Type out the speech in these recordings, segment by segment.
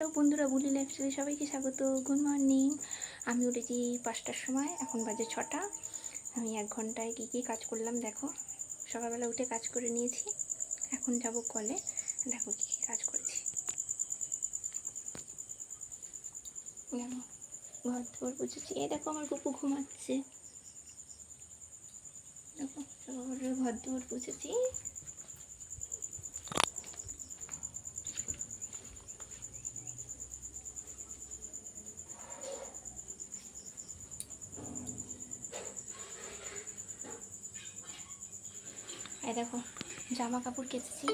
Hello বন্ধুরা বুলি লাইফস্টাইলে সবাইকে স্বাগত। Good morning. আমি উঠেছি পাঁচটার সময়, এখন বাজে ছটা। আমি এক ঘন্টায় কী কী কাজ করলাম দেখো। সকালবেলা উঠে কাজ করে নিয়েছি। এখন যাব কলে। দেখো কী কী কাজ করেছি। ঘর দুয়ার বুঝেছি এই দেখো আমার কুকু ঘুমাচ্ছে। দেখো, ঘর দুয়ার বুঝেছি এই দেখো জামা কাপড় কেচেছি।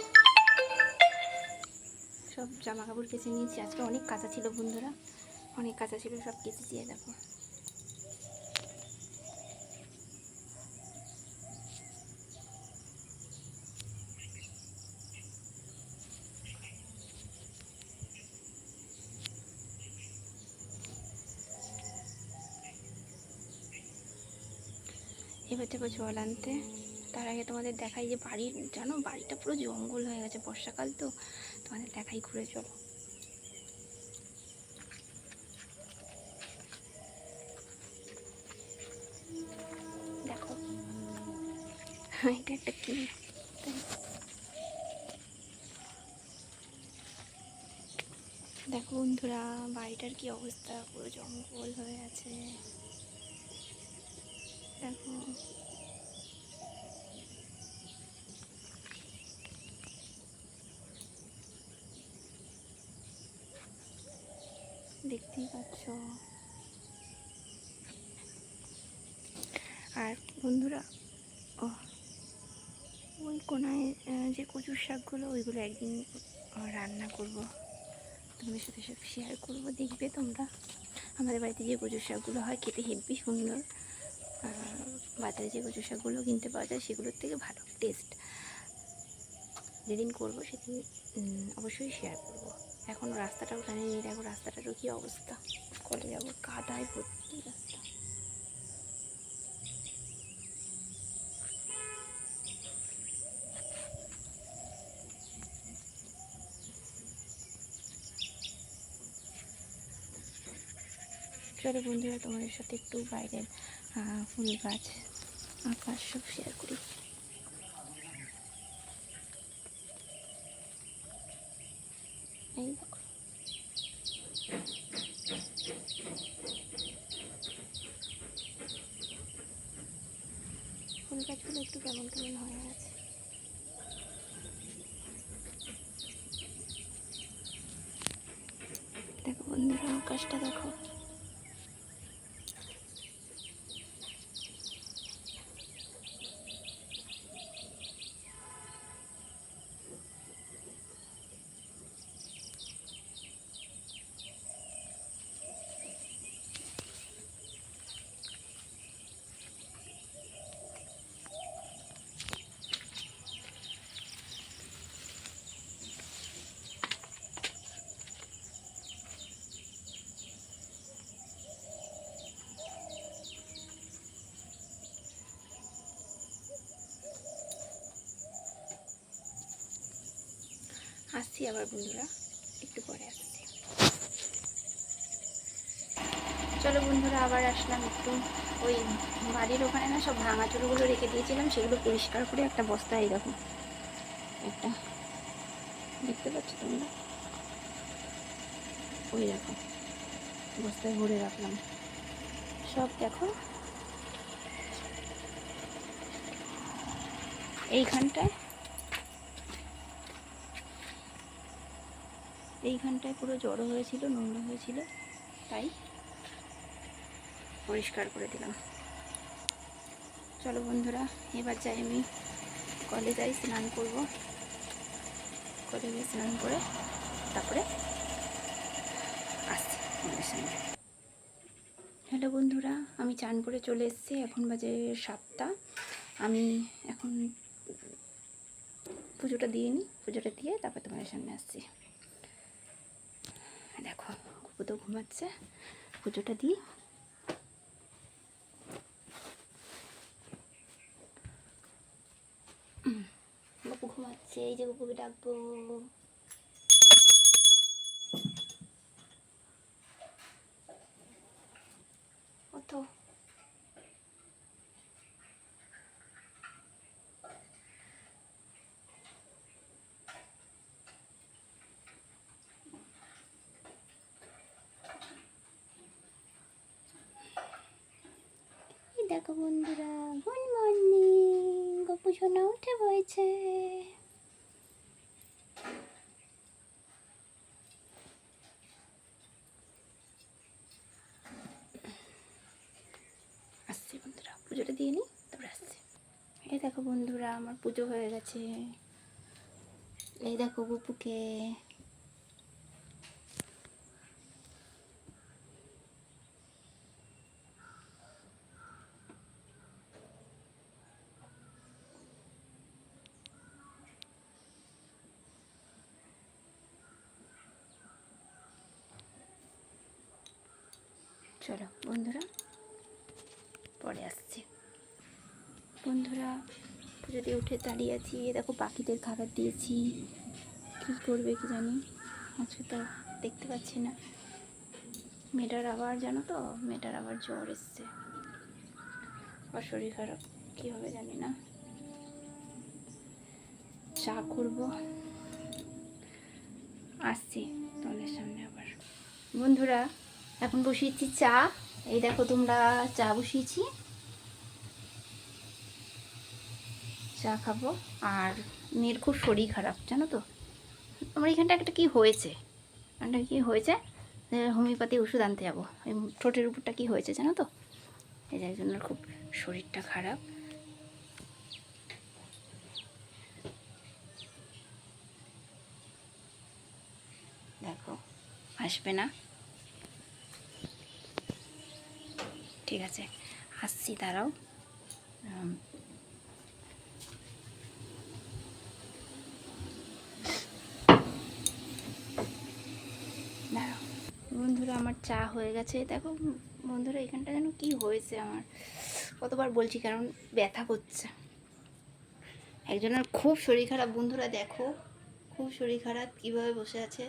সব জামা কাপড় কেচে নিয়েছি। আজকে অনেক কাঁচা ছিল বন্ধুরা। অনেক কাঁচা ছিল, সব কেচেছি এই দেখো। এবার যাব জল আনতে। তার আগে তোমাদের দেখাই যে বাড়ির, জানো, বাড়িটা পুরো জঙ্গল হয়ে গেছে বর্ষাকাল তো। তোমাদের দেখাই ঘুরে, চলো। দেখো। এটা একটা কি? দেখো বন্ধুরা, বাড়িটার কি অবস্থা? পুরো জঙ্গল হয়ে আছে। দেখো। দেখতেই পাচ্ছ। আর বন্ধুরা ও ওই কোনায় যে কচুর শাকগুলো, ওইগুলো একদিন রান্না করব। তোমাদের সাথে সব শেয়ার করব, দেখবে তোমরা। আমাদের বাড়িতে যে কচুর শাকগুলো হয়, খেতে হেব্বি সুন্দর। বাজারে যে কচুর শাকগুলো কিনতে পাওয়া যায়, সেগুলোর থেকে ভালো টেস্ট যেদিন করব সেদিন অবশ্যই শেয়ার করব। এখন রাস্তাটাও জানিনি দেখো রাস্তাটারও কী অবস্থা। কলে যাব, কাদায় ভর্তি রাস্তা। চলো বন্ধুরা, তোমাদের সাথে একটু বাইরের ফুল গাছ, আকাশ সব শেয়ার করি এই দেখো ফুল গাছগুলো একটু কেমন হয়ে আছে দেখো বন্ধুরা আকাশটা দেখো। আসছি আবার বন্ধুরা, একটু পরে আসছি। চলো বন্ধুরা, আবার আসলাম একটু। ওই বাড়ির ওখানে না সব ভাঙা চুরগুলো রেখে দিয়েছিলাম, সেগুলো পরিষ্কার করে একটা বস্তা এরকম একটা দেখতে পাচ্ছ তোমরা? ওই দেখো, বস্তায় ভরে রাখলাম। সব দেখো। এইখানটায় এইখানটায় পুরো জড়ো হয়েছিল, নোংরা হয়েছিল, তাই পরিষ্কার করে দিলাম। চলো বন্ধুরা, এবার যাই আমি কলে যাই, স্নান করব। কলে গিয়ে স্নান করে তারপরে আসছি তোমাদের সঙ্গে। হ্যালো বন্ধুরা, আমি চান করে চলে এসেছি, এখন বাজে সাতটা। আমি এখন পুজোটা দিয়ে নিই পুজোটা দিয়ে তারপর তোমাদের সামনে আসছি। কুকু তো ঘুমাচ্ছে। পুজোটা দিই। ঘুমাচ্ছে এই যে গুপুকে ডাকবো। দেখো বন্ধুরা, গুড মর্নিং। গপু সোনা উঠে বইছে আসছি বন্ধুরা, পুজোটা দিয়ে নিই তারপরে আসছি। এই দেখো বন্ধুরা, আমার পুজো হয়ে গেছে। এই দেখো গপুকে। চলো, বন্ধুরা, পরে আসছি। বন্ধুরা, পুজো দিয়ে উঠে দাঁড়িয়ে আছি। দেখো, পাখিদের খাবার দিয়েছি। কী করবে কি জানি? আজকে তো দেখতে পাচ্ছি না। মেয়েটার আবার, জানো তো, মেয়েটার আবার জ্বর এসছে। আবার শরীর খারাপ, কী হবে জানি না। চা করব। আসছি তোমাদের সামনে আবার। বন্ধুরা এখন বসিয়েছি চা। এই দেখো তোমরা চা বসিয়েছি। চা খাব। আর মেয়ের খুব শরীর খারাপ, জানো তো? আমার এখানটা একটা কি হয়েছে? একটা কি হয়েছে? হোমিওপ্যাথি ওষুধ আনতে যাব। ওই ঠোঁটের উপরটা কি হয়েছে, জানো তো? এই যার জন্য খুব শরীরটা খারাপ। দেখো, আসবে না। ঠিক আছে আসছি তারাও বন্ধুরা, আমার চা হয়ে গেছে। দেখো, বন্ধুরা, এখানটা যেন কি হয়েছে আমার। কতবার বলছি, কারণ ব্যথা করছে। একজনের খুব শরীর খারাপ, বন্ধুরা, দেখো। খুব শরীর খারাপ, কীভাবে বসে আছে।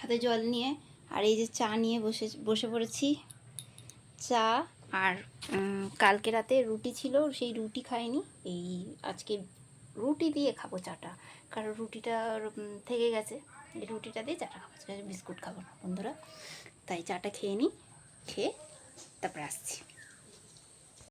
হাতে জল নিয়ে, আর এই যে চা নিয়ে বসে বসে পড়েছি। চা আর কালকে রাতে রুটি ছিল, সেই রুটি খাইনি। এই আজকে রুটি দিয়ে খাব চাটা। কারণ রুটিটা থেকে গেছে। এই রুটিটা দিয়ে চাটা খাব। বিস্কুট খাব না, বন্ধুরা। তাই চাটা খেয়ে নিই খেয়ে তারপরে আসছি।